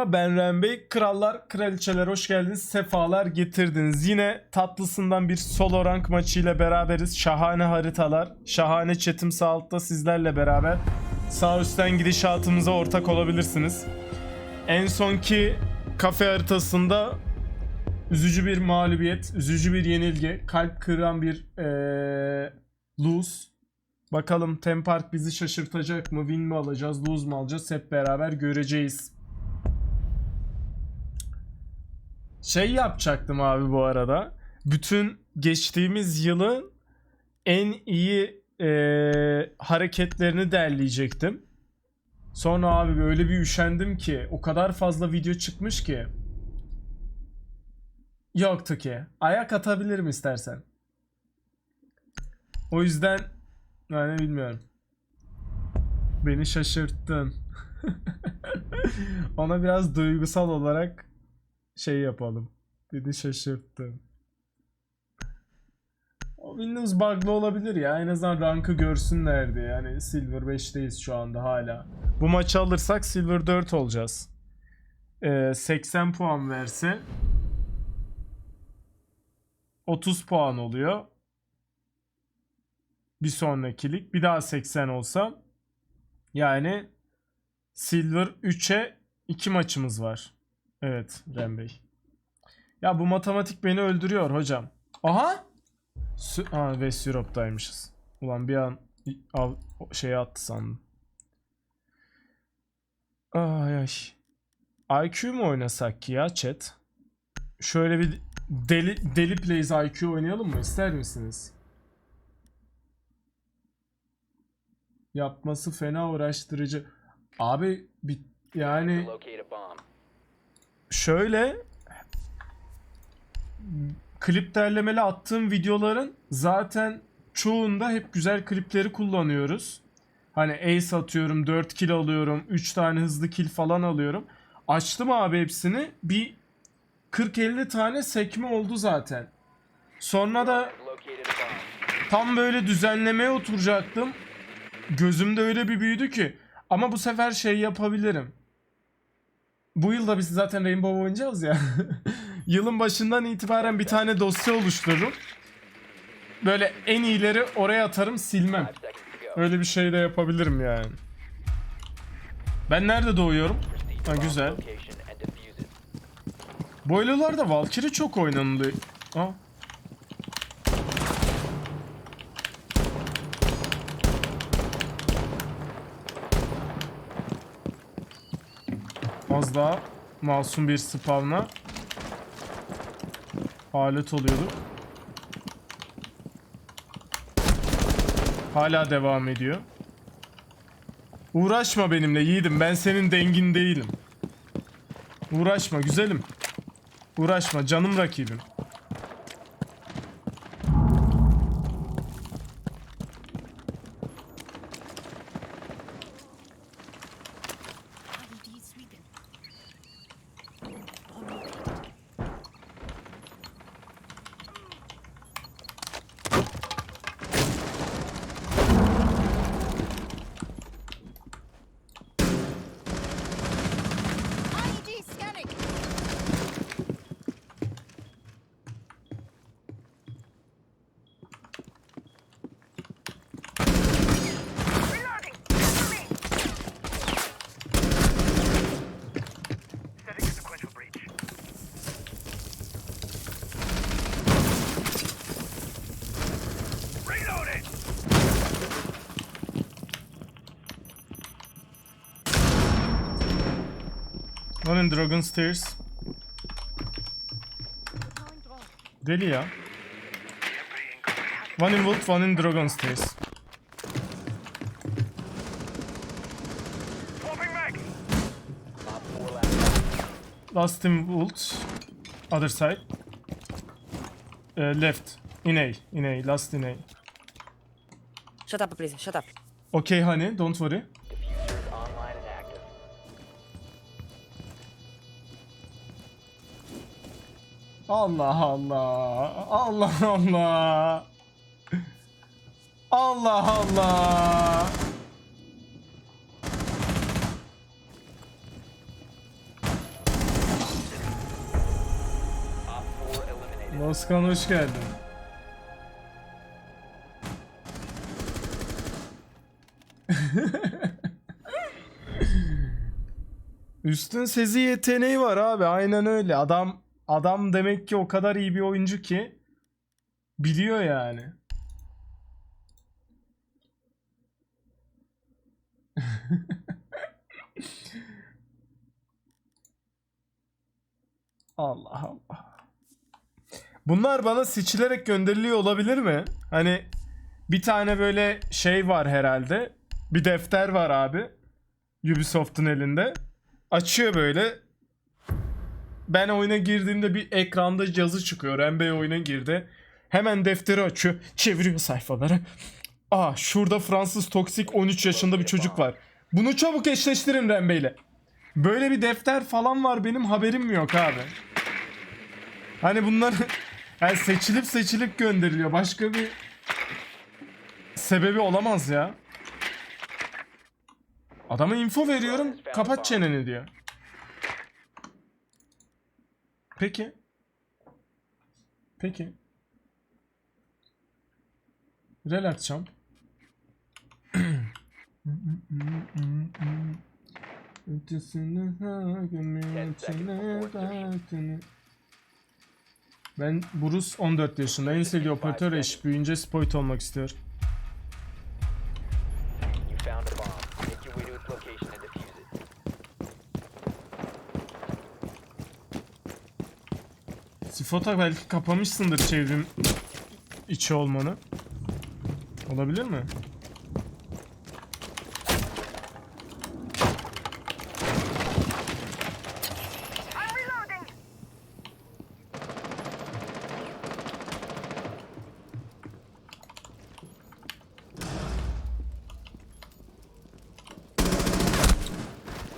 Merhaba ben Ren Bey. Krallar, kraliçeler hoş geldiniz. Sefalar getirdiniz. Yine tatlısından bir solo rank maçıyla beraberiz. Şahane haritalar, şahane chatim sağ altta sizlerle beraber. Sağ üstten gidişatımıza ortak olabilirsiniz. En sonki kafe haritasında üzücü bir mağlubiyet, üzücü bir yenilgi, kalp kıran bir eee lose. Bakalım Tempark bizi şaşırtacak mı? Win mi alacağız, lose mu alacağız? Hep beraber göreceğiz. Şey yapacaktım abi bu arada. Bütün geçtiğimiz yılın en iyi eee, hareketlerini derleyecektim. Sonra abi öyle bir üşendim ki o kadar fazla video çıkmış ki. Yoktu ki. Ayak atabilirim istersen. O yüzden yani bilmiyorum. Beni şaşırttın. Ona biraz duygusal olarak şey yapalım. Beni şaşırttın. O Windows bug'lı olabilir ya. En azından rankı görsünlerdi. Yani Silver 5'teyiz şu anda hala. Bu maçı alırsak Silver 4 olacağız. Ee, 80 puan verse 30 puan oluyor. Bir sonrakilik. Bir daha 80 olsa yani Silver 3'e 2 maçımız var. Evet Ren Bey. Ya bu matematik beni öldürüyor hocam. Aha! Sü ha, West Europe'daymışız. Ulan bir an av şeye attı sandım. Ay ay. IQ mu oynasak ki ya chat? Şöyle bir deli, deli plays IQ oynayalım mı? İster misiniz? Yapması fena uğraştırıcı. Abi bir, yani. Şöyle klip derlemeli attığım videoların zaten çoğunda hep güzel klipleri kullanıyoruz. Hani ace atıyorum, 4 kill alıyorum, 3 tane hızlı kill falan alıyorum. Açtım abi hepsini. Bir 40-50 tane sekme oldu zaten. Sonra da tam böyle düzenlemeye oturacaktım. Gözümde öyle bir büyüdü ki. Ama bu sefer şey yapabilirim. Bu yılda biz zaten Rainbow oynayacağız ya. Yılın başından itibaren bir tane dosya oluştururum. Böyle en iyileri oraya atarım silmem. Öyle bir şey de yapabilirim yani. Ben nerede doğuyorum? Ha, güzel. Boylularda Valkyrie çok oynanılıyor. Aa. Az daha masum bir spavna alet oluyordu. Hala devam ediyor. Uğraşma benimle yiğidim. Ben senin dengin değilim. Uğraşma güzelim. Uğraşma canım rakibim. İn Dragon Stairs. Deli ya. One in Vault, one in Dragon Stairs. Swapping back! Op 4 last. Last in Vault. Other side. Uh, left. In A. In A. Last in A. Shut up, please. Shut up. Okay honey, don't worry. Allah Allah. Allah Allah. Allah Allah. Moskan hoş geldin. Üstün sezi yeteneği var abi aynen öyle adam adam demek ki o kadar iyi bir oyuncu ki biliyor yani. Allah Allah. Bunlar bana seçilerek gönderiliyor olabilir mi? Hani bir tane böyle şey var herhalde. Bir defter var abi. Ubisoft'un elinde. Açıyor böyle. Ben oyuna girdiğimde bir ekranda yazı çıkıyor. NBA oyuna girdi. Hemen defteri açıyor. Çeviriyor sayfaları. Aa şurada Fransız toksik 13 yaşında bir çocuk var. Bunu çabuk eşleştirin Rembe ile. Böyle bir defter falan var benim haberim yok abi. Hani bunlar yani seçilip seçilip gönderiliyor. Başka bir sebebi olamaz ya. Adama info veriyorum. Kapat çeneni diyor. Peki. Peki. Relax champ. Ötesine ha, gömün içine derdini. Ben Bruce 14 yaşında. En sevdiği operatör eş. Büyüyünce spoit olmak istiyor. İt. Sifota belki kapamışsındır çevrim içi olmanı. Olabilir mi?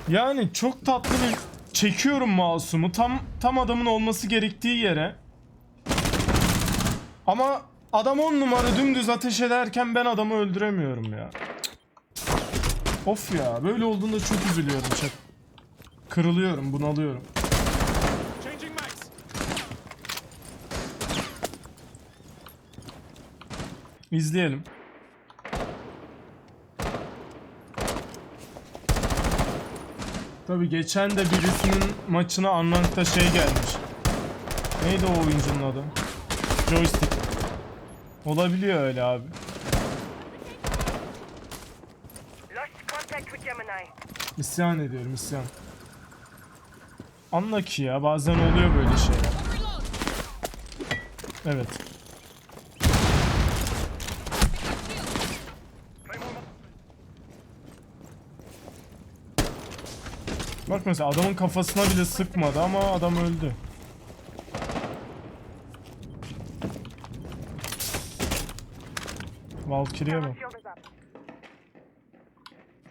Yani çok tatlı bir çekiyorum mouse'umu tam tam adamın olması gerektiği yere. Ama adam on numara dümdüz ateş ederken ben adamı öldüremiyorum ya. Of ya böyle olduğunda çok üzülüyorum chat. Kırılıyorum bunalıyorum. İzleyelim. Tabi geçen de birisinin maçına Anlank'ta şey gelmiş. Neydi o oyuncunun adı? Joystick. Olabiliyor öyle abi. İsyan ediyorum isyan. Anla ki ya bazen oluyor böyle şeyler. Evet. Bak mesela adamın kafasına bile sıkmadı ama adam öldü. Valkyrie'ye bak.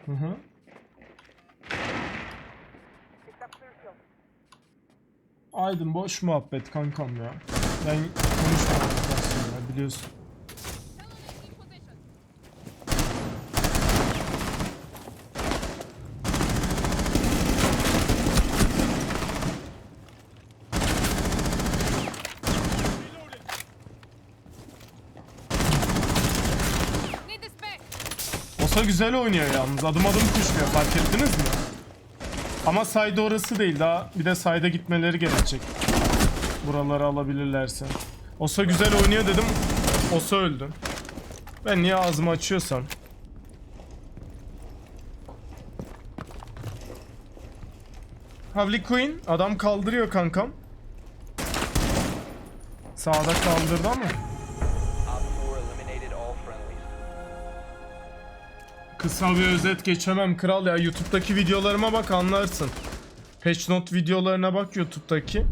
Hı hı. Aydın boş muhabbet kankam ya. Ben konuşmadım aslında biliyorsun. Osa güzel oynuyor yalnız. Adım adım kuşluyor. Fark ettiniz mi? Ama sayda orası değil. Daha bir de sayda gitmeleri gerekecek. Buraları alabilirlerse. Osa güzel oynuyor dedim. Osa öldü. Ben niye ağzımı açıyorsam. Havli Queen adam kaldırıyor kankam. Sağda kaldırdı ama. Kısa bir özet geçemem kral ya. YouTube'daki videolarıma bak anlarsın. Patch Note videolarına bak YouTube'daki.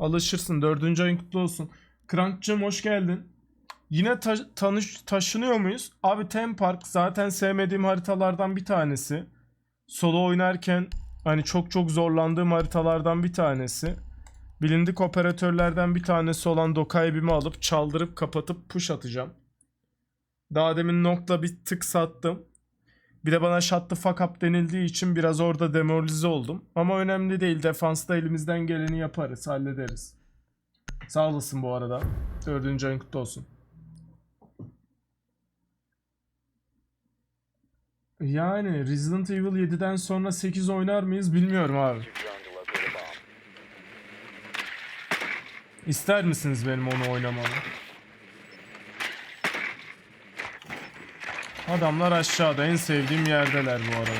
Alışırsın. Dördüncü ayın kutlu olsun. Krank'cığım hoş geldin. Yine ta- tanış taşınıyor muyuz? Abi Theme Park zaten sevmediğim haritalardan bir tanesi. Solo oynarken hani çok çok zorlandığım haritalardan bir tanesi. Bilindik operatörlerden bir tanesi olan Dokaibim'i alıp çaldırıp kapatıp push atacağım. Daha demin nokta bir tık sattım. Bir de bana shut the fuck up denildiği için biraz orada demoralize oldum. Ama önemli değil. Defansta elimizden geleni yaparız, hallederiz. Sağ olasın bu arada. Dördüncü ayın kutlu olsun. Yani Resident Evil 7'den sonra 8 oynar mıyız bilmiyorum abi. İster misiniz benim onu oynamamı? Adamlar aşağıda en sevdiğim yerdeler bu arada.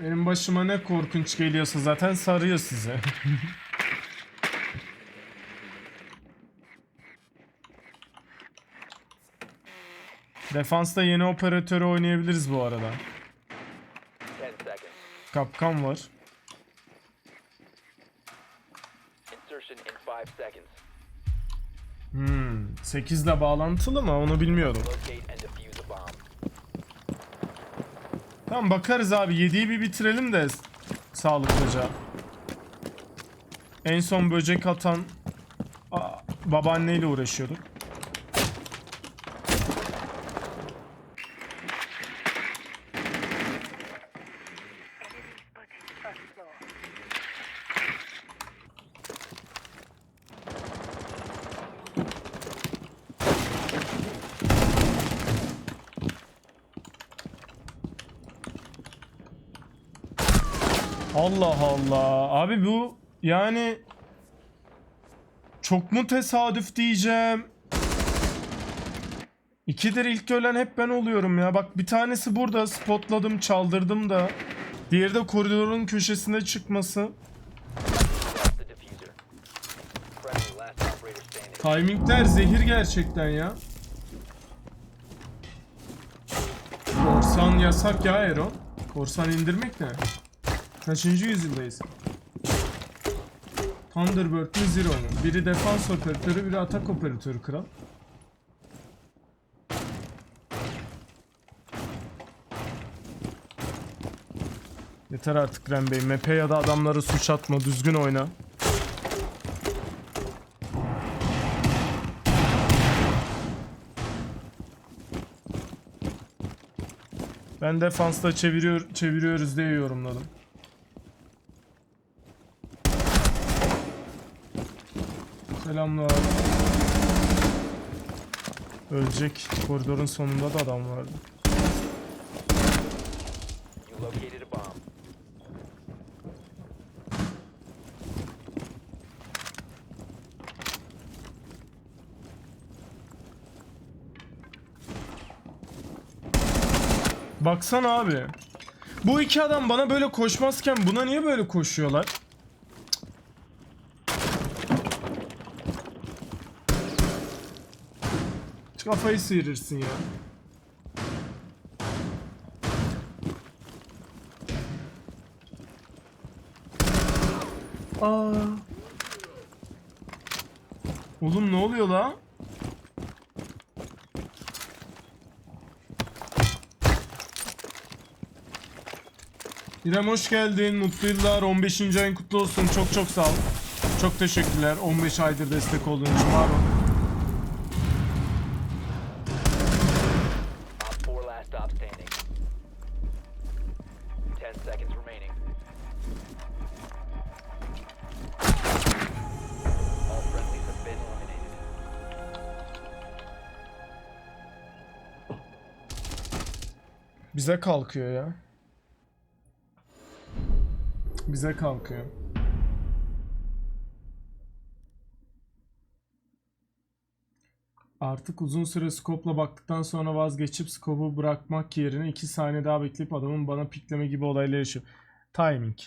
Benim başıma ne korkunç geliyorsa zaten sarıyor size. Defansta yeni operatörü oynayabiliriz bu arada. 10 seconds. Kapkan var. 8 ile bağlantılı mı? Onu bomb. Tamam bakarız abi. 7'yi bir bitirelim de sağlıklıca. En son böcek atan Aa, babaanneyle uğraşıyorduk. Allah Allah. Abi bu yani çok mu tesadüf diyeceğim. İkidir ilk ölen hep ben oluyorum ya. Bak bir tanesi burada spotladım çaldırdım da. Diğeri de koridorun köşesinde çıkması. Timingler zehir gerçekten ya. Korsan yasak ya Ero. Korsan indirmek ne? Kaçıncı yüzyıldayız? Thunderbird mi Zero mu? Biri defans operatörü, biri atak operatörü kral. Yeter artık Ren Bey. Map'e ya da adamlara suç atma. Düzgün oyna. Ben defansta çeviriyor, çeviriyoruz diye yorumladım. Selamlar. Ölecek. Koridorun sonunda da adam vardı. Baksana abi. Bu iki adam bana böyle koşmazken buna niye böyle koşuyorlar? Kafayı sıyırırsın ya. Aa. Oğlum ne oluyor la? İrem hoş geldin. Mutlu yıllar. 15. ayın kutlu olsun. Çok çok sağ ol. Çok teşekkürler. 15 aydır destek olduğun için var ol. Bize kalkıyor ya. Bize kalkıyor. Artık uzun süre skopla baktıktan sonra vazgeçip skopu bırakmak yerine 2 saniye daha bekleyip adamın bana pikleme gibi olaylar yaşıyor. Timing.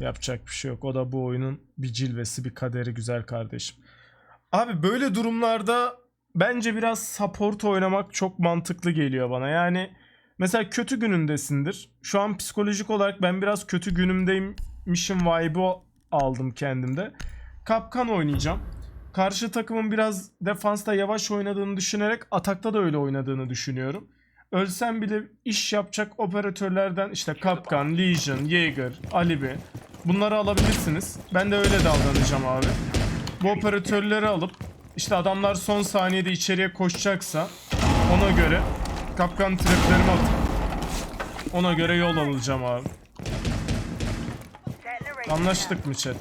Yapacak bir şey yok. O da bu oyunun bir cilvesi, bir kaderi güzel kardeşim. Abi böyle durumlarda bence biraz support oynamak çok mantıklı geliyor bana. Yani mesela kötü günündesindir. Şu an psikolojik olarak ben biraz kötü günümdeymişim vibe'ı aldım kendimde. Kapkan oynayacağım. Karşı takımın biraz defansta yavaş oynadığını düşünerek atakta da öyle oynadığını düşünüyorum. Ölsem bile iş yapacak operatörlerden işte Kapkan, Legion, Jaeger, Alibi bunları alabilirsiniz. Ben de öyle davranacağım abi. Bu operatörleri alıp işte adamlar son saniyede içeriye koşacaksa ona göre kapkan traplerimi atıp Ona göre yol alacağım abi. Anlaştık mı chat?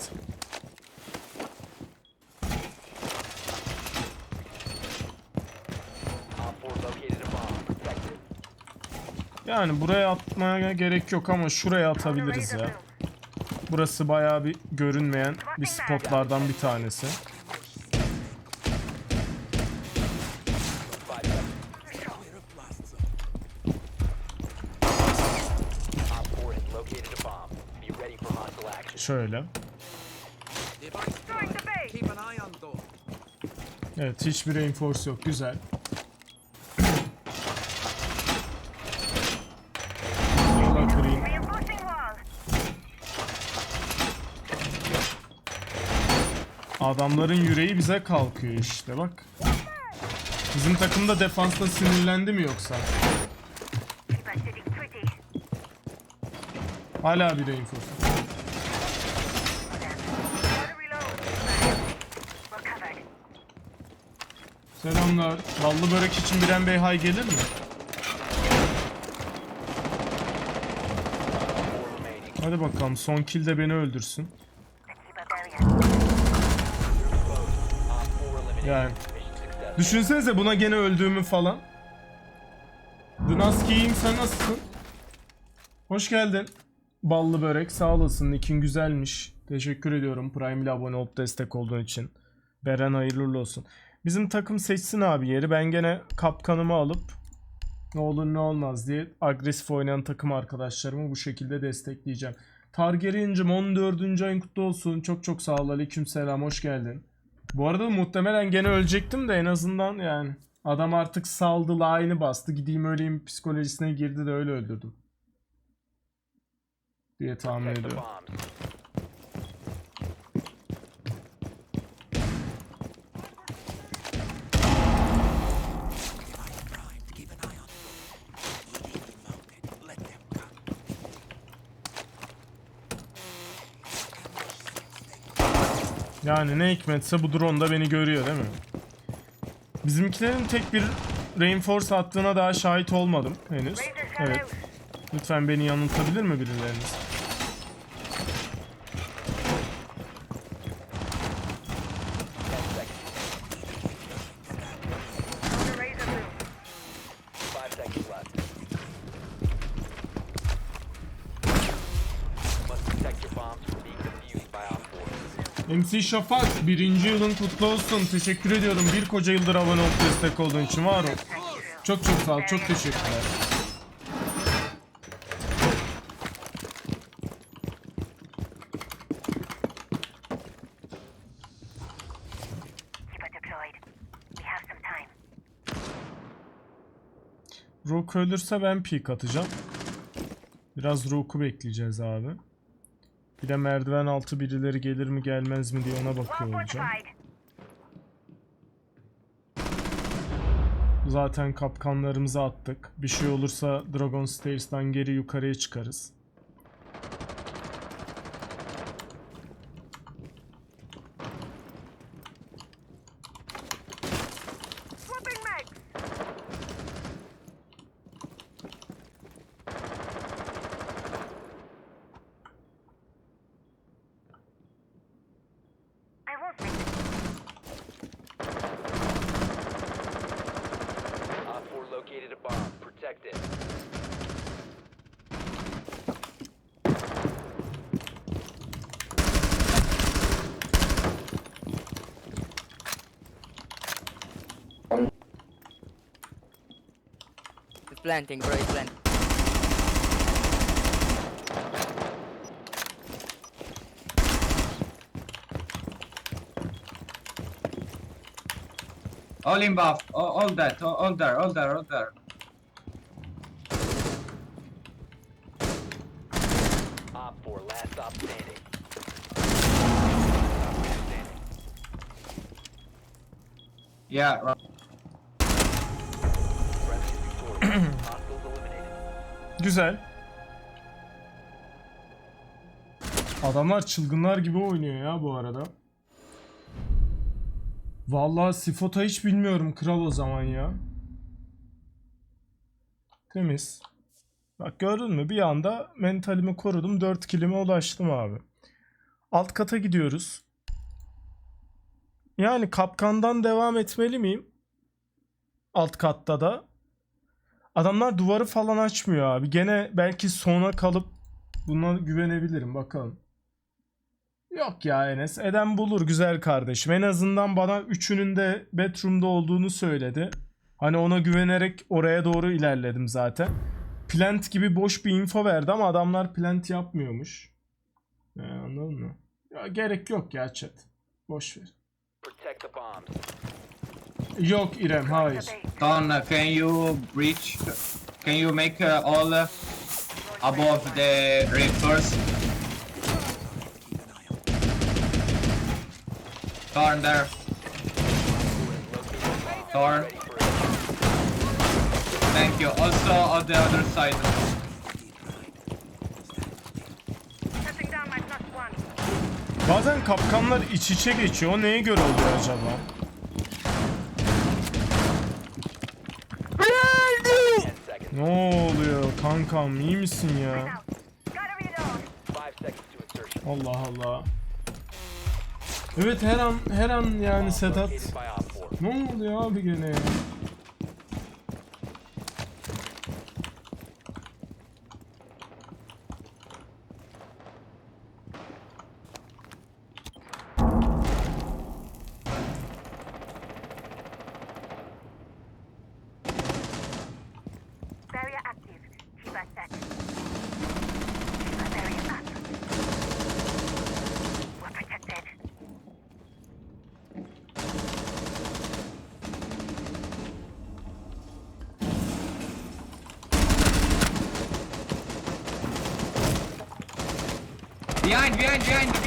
Op 4 located a bomb. Protect it. Yani buraya atmaya gerek yok ama şuraya atabiliriz ya. Burası bayağı bir görünmeyen bir spotlardan bir tanesi. Door. Evet hiçbir reinforce yok. Güzel. Adamların yüreği bize kalkıyor işte bak. Bizim takım da defansta sinirlendi mi yoksa? Hala bir reinforce. Selamlar. Ballı börek için Biren Bey hay gelir mi? 4 remaining. Hadi bakalım son kill de beni öldürsün. Let's keep a barrier. Op 4 eliminated. Yani. Düşünsenize buna gene öldüğümü falan. Dınaski'yim sen nasılsın? Hoş geldin. Ballı börek sağ olasın. Nickin güzelmiş. Teşekkür ediyorum Prime ile abone olup destek olduğun için. Beren hayırlı olsun. Bizim takım seçsin abi yeri. Ben gene kapkanımı alıp ne olur ne olmaz diye agresif oynayan takım arkadaşlarımı bu şekilde destekleyeceğim. Targaryen'cim 14. ayın kutlu olsun. Çok çok sağ ol. Aleyküm selam. Hoş geldin. Bu arada muhtemelen gene ölecektim de en azından yani. Adam artık saldı, line'ı bastı. Gideyim öleyim psikolojisine girdi de öyle öldürdüm. Diye tahmin ediyorum. Yani ne hikmetse bu drone da beni görüyor değil mi? Bizimkilerin tek bir reinforce attığına daha şahit olmadım henüz. Evet. Lütfen beni yanıltabilir mi birileriniz? MC Şafak birinci yılın kutlu olsun. Teşekkür ediyorum. Bir koca yıldır abone olup destek olduğun için var ol. Çok çok sağ ol. Çok teşekkürler. Rook ölürse ben peek atacağım. Biraz Rook'u bekleyeceğiz abi. Bir de merdiven altı birileri gelir mi gelmez mi diye ona bakıyor olacağım. Zaten kapkanlarımızı attık. Bir şey olursa Dragon Stairs'tan geri yukarıya çıkarız. Planting, bro. It's planting. All in buff. All, all that. All, all there. All there. All there. Op 4, last stop standing. Standing. Yeah. Right. Güzel. Adamlar çılgınlar gibi oynuyor ya bu arada. Vallahi Sifota hiç bilmiyorum kral o zaman ya. Temiz. Bak gördün mü? Bir anda mentalimi korudum. 4 kilime ulaştım abi. Alt kata gidiyoruz. Yani kapkandan devam etmeli miyim? Alt katta da. Adamlar duvarı falan açmıyor abi. Gene belki sona kalıp buna güvenebilirim bakalım. Yok ya Enes. Eden bulur güzel kardeşim. En azından bana üçünün de bedroom'da olduğunu söyledi. Hani ona güvenerek oraya doğru ilerledim zaten. Plant gibi boş bir info verdi ama adamlar plant yapmıyormuş. Ee, anladın mı? Ya gerek yok ya chat. Boş ver. Protect the bombs. Yok İrem hayır. Don, uh, can you breach? Can you make uh, all uh, above the reinforce? Torn there. For Thank you. Also on the other side. Bazen kapkanlar iç içe geçiyor. O neye göre oluyor acaba? 10 seconds. Ne oluyor kankam iyi misin ya? Gotta reload. 5 seconds to insertion. Allah Allah. Evet her an her an yani Sedat. Located by Op 4. Ne oluyor abi gene ya?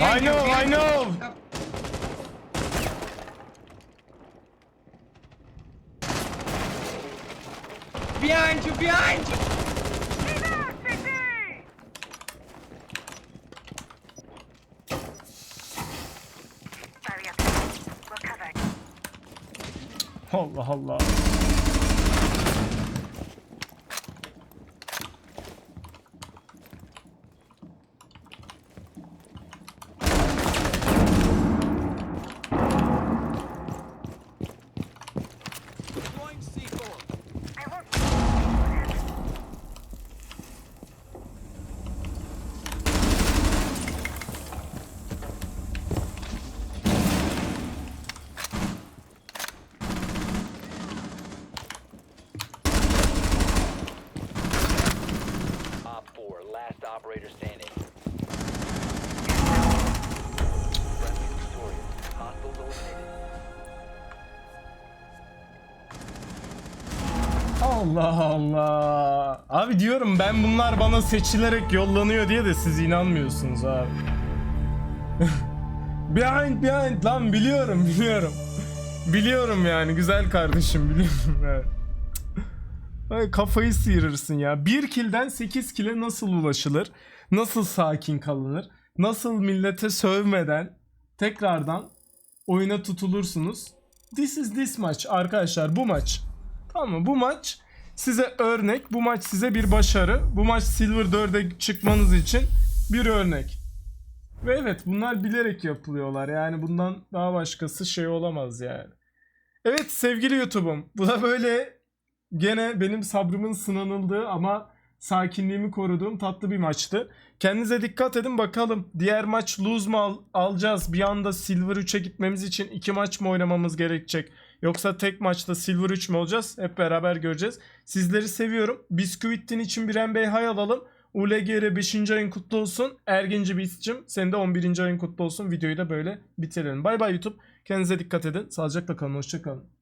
I know, I know. Behind you, behind you. Allah Allah. Allah Allah. Abi diyorum ben bunlar bana seçilerek yollanıyor diye de siz inanmıyorsunuz abi. behind behind lan biliyorum biliyorum. Biliyorum yani güzel kardeşim biliyorum. Ay, kafayı sıyırırsın ya. Bir kilden 8 kile nasıl ulaşılır? Nasıl sakin kalınır? Nasıl millete sövmeden tekrardan oyuna tutulursunuz? This is this maç arkadaşlar bu maç. Tamam mı? Bu maç size örnek. Bu maç size bir başarı. Bu maç Silver 4'e çıkmanız için bir örnek. Ve evet bunlar bilerek yapılıyorlar. Yani bundan daha başkası şey olamaz yani. Evet sevgili YouTube'um. Bu da böyle gene benim sabrımın sınanıldığı ama sakinliğimi koruduğum tatlı bir maçtı. Kendinize dikkat edin bakalım. Diğer maç lose mu al- alacağız? Bir anda Silver 3'e gitmemiz için iki maç mı oynamamız gerekecek? Yoksa tek maçta Silver 3 mü olacağız? Hep beraber göreceğiz. Sizleri seviyorum. Biskuittin için bir NBA hay alalım. ULGR 5. ayın kutlu olsun. Erginci Beast'cim senin de 11. ayın kutlu olsun. Videoyu da böyle bitirelim. Bay bay YouTube. Kendinize dikkat edin. Sağlıcakla kalın. Hoşçakalın.